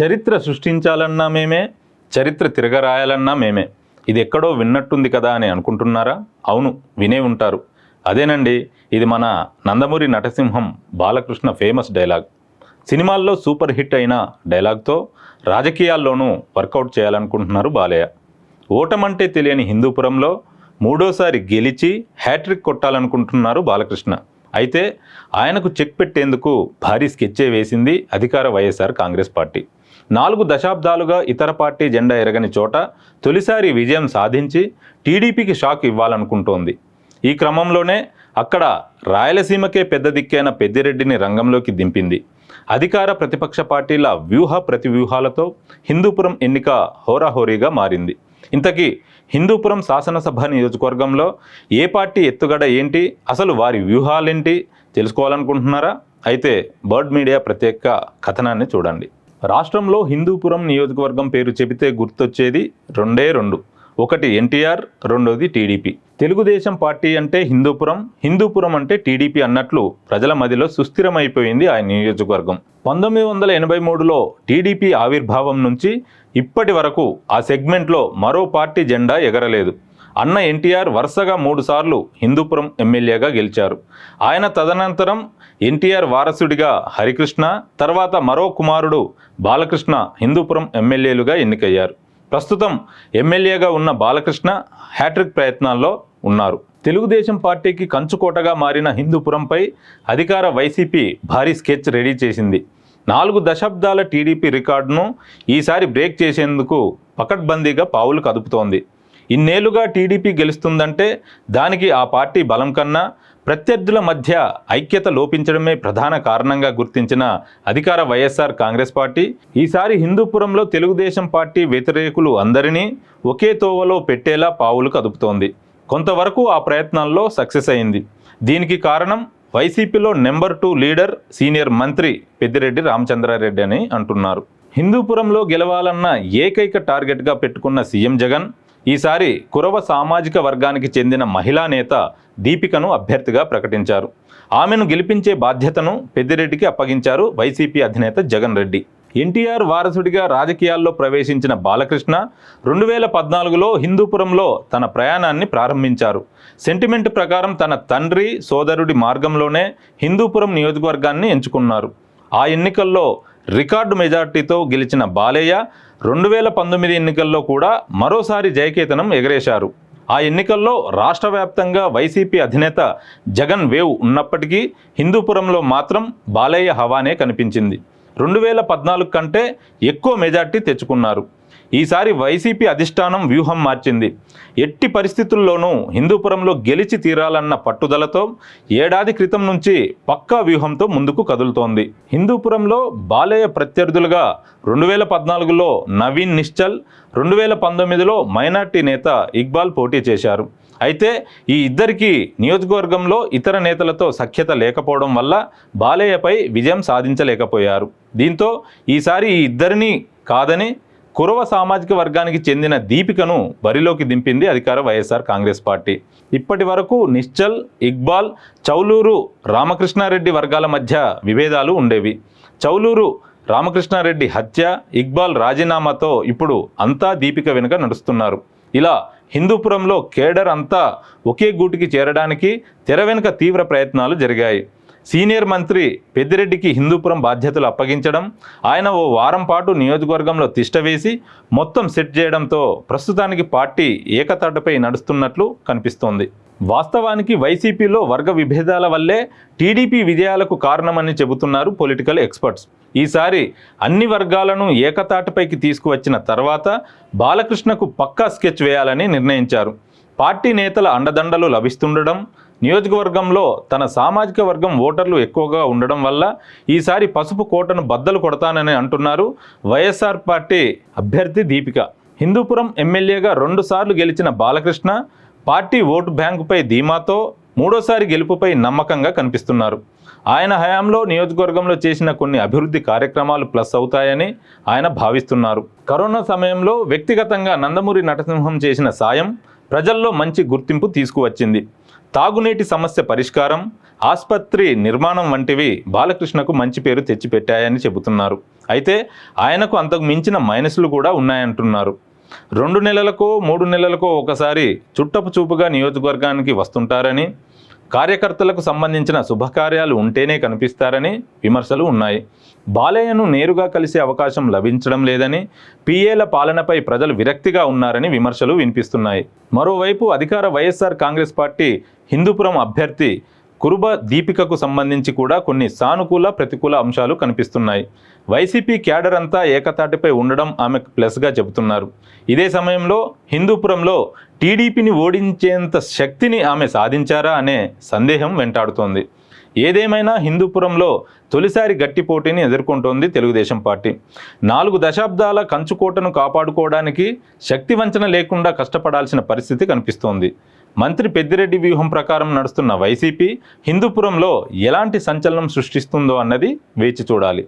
చరిత్ర సృష్టించాలన్నా మేమే చరిత్ర తిరగరాయాలన్నా మేమే. ఇది ఎక్కడో విన్నట్టుంది కదా అని అనుకుంటున్నారా? అవును వినే ఉంటారు. అదేనండి ఇది మన నందమూరి నటసింహం బాలకృష్ణ ఫేమస్ డైలాగ్. సినిమాల్లో సూపర్ హిట్ అయిన డైలాగ్తో రాజకీయాల్లోనూ వర్కౌట్ చేయాలనుకుంటున్నారు బాలయ్య. ఓటమంటే తెలియని హిందూపురంలో మూడోసారి గెలిచి హ్యాట్రిక్ కొట్టాలనుకుంటున్నారు బాలకృష్ణ. అయితే ఆయనకు చెక్ పెట్టేందుకు భారీ స్కెచ్చే వేసింది అధికార వైఎస్ఆర్ కాంగ్రెస్ పార్టీ. నాలుగు దశాబ్దాలుగా ఇతర పార్టీ జెండా ఎరగని చోట తొలిసారి విజయం సాధించి టీడీపీకి షాక్ ఇవ్వాలనుకుంటోంది. ఈ క్రమంలోనే అక్కడ రాయలసీమకే పెద్ద దిక్కైన పెద్దిరెడ్డిని రంగంలోకి దింపింది. అధికార ప్రతిపక్ష పార్టీల వ్యూహ ప్రతివ్యూహాలతో హిందూపురం ఎన్నిక హోరాహోరీగా మారింది. ఇంతకీ హిందూపురం శాసనసభ నియోజకవర్గంలో ఏ పార్టీ ఎత్తుగడ ఏంటి అసలు వారి వ్యూహాలేంటి తెలుసుకోవాలనుకుంటున్నారా? అయితే బర్డ్ మీడియా ప్రత్యేక కథనాన్ని చూడండి. రాష్ట్రంలో హిందూపురం నియోజకవర్గం పేరు చెబితే గుర్తొచ్చేది రెండే రెండు. ఒకటి ఎన్టీఆర్ రెండోది టీడీపీ. తెలుగుదేశం పార్టీ అంటే హిందూపురం హిందూపురం అంటే టీడీపీ అన్నట్లు ప్రజల మదిలో సుస్థిరమైపోయింది ఆ నియోజకవర్గం. పంతొమ్మిది వందల ఎనభై మూడులో టీడీపీ ఆవిర్భావం నుంచి ఇప్పటి వరకు ఆ సెగ్మెంట్లో మరో పార్టీ జెండా ఎగరలేదు. అన్న ఎన్టీఆర్ వరుసగా మూడుసార్లు హిందూపురం ఎమ్మెల్యేగా గెలిచారు. ఆయన తదనంతరం ఎన్టీఆర్ వారసుడిగా హరికృష్ణ తర్వాత మరో కుమారుడు బాలకృష్ణ హిందూపురం ఎమ్మెల్యేలుగా ఎన్నికయ్యారు. ప్రస్తుతం ఎమ్మెల్యేగా ఉన్న బాలకృష్ణ హ్యాట్రిక్ ప్రయత్నాల్లో ఉన్నారు. తెలుగుదేశం పార్టీకి కంచుకోటగా మారిన హిందూపురంపై అధికార వైసీపీ భారీ స్కెచ్ రెడీ చేసింది. నాలుగు దశాబ్దాల టీడీపీ రికార్డును ఈసారి బ్రేక్ చేసేందుకు పకడ్బందీగా పావులు కదుపుతోంది. ఇన్నేళ్ళుగా టీడీపీ గెలుస్తుందంటే దానికి ఆ పార్టీ బలం కన్నా ప్రత్యర్థుల మధ్య ఐక్యత లోపించడమే ప్రధాన కారణంగా గుర్తించిన అధికార వైఎస్ఆర్ కాంగ్రెస్ పార్టీ. ఈసారి హిందూపురంలో తెలుగుదేశం పార్టీ వ్యతిరేకులు అందరినీ ఒకే తోవలో పెట్టేలా పావులు కదుపుతోంది. కొంతవరకు ఆ ప్రయత్నాల్లో సక్సెస్ అయింది. దీనికి కారణం వైసీపీలో నెంబర్ టూ లీడర్ సీనియర్ మంత్రి పెద్దిరెడ్డి రామచంద్రారెడ్డి అని అంటున్నారు. హిందూపురంలో గెలవాలన్న ఏకైక టార్గెట్గా పెట్టుకున్న సీఎం జగన్ ఈసారి కురవ సామాజిక వర్గానికి చెందిన మహిళా నేత దీపికను అభ్యర్థిగా ప్రకటించారు. ఆమెను గెలిపించే బాధ్యతను పెద్దిరెడ్డికి అప్పగించారు వైసీపీ అధినేత జగన్ రెడ్డి. ఎన్టీఆర్ వారసుడిగా రాజకీయాల్లో ప్రవేశించిన బాలకృష్ణ రెండు వేల పద్నాలుగులో హిందూపురంలో తన ప్రయాణాన్ని ప్రారంభించారు. సెంటిమెంట్ ప్రకారం తన తండ్రి సోదరుడి మార్గంలోనే హిందూపురం నియోజకవర్గాన్ని ఎంచుకున్నారు. ఆ ఎన్నికల్లో రికార్డు మెజార్టీతో గెలిచిన బాలయ్య రెండు వేల పంతొమ్మిది ఎన్నికల్లో కూడా మరోసారి జయకేతనం ఎగరేశారు. ఆ ఎన్నికల్లో రాష్ట్ర వ్యాప్తంగా వైసీపీ అధినేత జగన్ వేవ్ ఉన్నప్పటికీ హిందూపురంలో మాత్రం బాలయ్య హవానే కనిపించింది. రెండు వేల పద్నాలుగు కంటే ఎక్కువ మెజార్టీ తెచ్చుకున్నారు. ఈసారి వైసీపీ అధిష్టానం వ్యూహం మార్చింది. ఎట్టి పరిస్థితుల్లోనూ హిందూపురంలో గెలిచి తీరాలన్న పట్టుదలతో ఏడాది క్రితం నుంచి పక్కా వ్యూహంతో ముందుకు కదులుతోంది. హిందూపురంలో బాలయ్య ప్రత్యర్థులుగా రెండు వేల పద్నాలుగులో నవీన్ నిశ్చల్ రెండు వేల పంతొమ్మిదిలో మైనార్టీ నేత ఇక్బాల్ పోటీ చేశారు. అయితే ఈ ఇద్దరికి నియోజకవర్గంలో ఇతర నేతలతో సఖ్యత లేకపోవడం వల్ల బాలయ్యపై విజయం సాధించలేకపోయారు. దీంతో ఈసారి ఈ ఇద్దరిని కాదని కురవ సామాజిక వర్గానికి చెందిన దీపికను బరిలోకి దింపింది అధికార వైఎస్ఆర్ కాంగ్రెస్ పార్టీ. ఇప్పటి వరకు నిశ్చల్ ఇక్బాల్ చౌలూరు రామకృష్ణారెడ్డి వర్గాల మధ్య విభేదాలు ఉండేవి. చౌలూరు రామకృష్ణారెడ్డి హత్య ఇక్బాల్ రాజీనామాతో ఇప్పుడు అంతా దీపిక వెనుక నడుస్తున్నారు. ఇలా హిందూపురంలో కేడర్ అంతా ఒకే గూటికి చేరడానికి తెర వెనుక తీవ్ర ప్రయత్నాలు జరిగాయి. సీనియర్ మంత్రి పెద్దిరెడ్డికి హిందూపురం బాధ్యతలు అప్పగించడం ఆయన ఓ వారం పాటు నియోజకవర్గంలో తిష్టవేసి మొత్తం సెట్ చేయడంతో ప్రస్తుతానికి పార్టీ ఏకతాటపై నడుస్తున్నట్లు కనిపిస్తోంది. వాస్తవానికి వైసీపీలో వర్గ విభేదాల వల్లే టీడీపీ విజయాలకు కారణమని చెబుతున్నారు పొలిటికల్ ఎక్స్పర్ట్స్. ఈసారి అన్ని వర్గాలను ఏకతాటిపైకి తీసుకువచ్చిన తర్వాత బాలకృష్ణకు పక్కా స్కెచ్ వేయాలని నిర్ణయించారు. పార్టీ నేతల అండదండలు లభిస్తుండడం నియోజకవర్గంలో తన సామాజిక వర్గం ఓటర్లు ఎక్కువగా ఉండడం వల్ల ఈసారి పసుపు కోటను బద్దలు కొడతానని అంటున్నారు వైఎస్ఆర్ పార్టీ అభ్యర్థి దీపిక. హిందూపురం ఎమ్మెల్యేగా రెండుసార్లు గెలిచిన బాలకృష్ణ పార్టీ ఓటు బ్యాంకుపై ధీమాతో మూడోసారి గెలుపుపై నమ్మకంగా కనిపిస్తున్నారు. ఆయన హయాంలో నియోజకవర్గంలో చేసిన కొన్ని అభివృద్ధి కార్యక్రమాలు ప్లస్ అవుతాయని ఆయన భావిస్తున్నారు. కరోనా సమయంలో వ్యక్తిగతంగా నందమూరి నటసింహం చేసిన సాయం ప్రజల్లో మంచి గుర్తింపు తీసుకువచ్చింది. తాగునీటి సమస్య పరిష్కారం ఆసుపత్రి నిర్మాణం వంటివి బాలకృష్ణకు మంచి పేరు తెచ్చిపెట్టాయని చెబుతున్నారు. అయితే ఆయనకు అంతకు మించిన మైనస్లు కూడా ఉన్నాయంటున్నారు. రెండు నెలలకో మూడు నెలలకో ఒకసారి చుట్టపు చూపుగా నియోజకవర్గానికి వస్తుంటారని కార్యకర్తలకు సంబంధించిన శుభకార్యాలు ఉంటేనే కనిపిస్తారని విమర్శలు ఉన్నాయి. బాలయ్యను నేరుగా కలిసే అవకాశం లభించడం లేదని పిఏల పాలనపై ప్రజలు విరక్తిగా ఉన్నారని విమర్శలు వినిపిస్తున్నాయి. మరోవైపు అధికార వైఎస్ఆర్ కాంగ్రెస్ పార్టీ హిందూపురం అభ్యర్థి కురుబ దీపికకు సంబంధించి కూడా కొన్ని సానుకూల ప్రతికూల అంశాలు కనిపిస్తున్నాయి. వైసీపీ క్యాడర్ అంతా ఏకతాటిపై ఉండడం ఆమెకు ప్లస్గా చెబుతున్నారు. ఇదే సమయంలో హిందూపురంలో టీడీపీని ఓడించేంత శక్తిని ఆమె సాధించారా అనే సందేహం వెంటాడుతోంది. ఏదేమైనా హిందూపురంలో తొలిసారి గట్టి పోటీని ఎదుర్కొంటోంది తెలుగుదేశం పార్టీ. నాలుగు దశాబ్దాల కంచుకోటను కాపాడుకోవడానికి శక్తి వంచన లేకుండా కష్టపడాల్సిన పరిస్థితి కనిపిస్తోంది. మంత్రి పెద్దిరెడ్డి వ్యూహం ప్రకారం నడుస్తున్న వైసీపీ హిందూపురంలో ఎలాంటి సంచలనం సృష్టిస్తుందో అన్నది వేచి చూడాలి.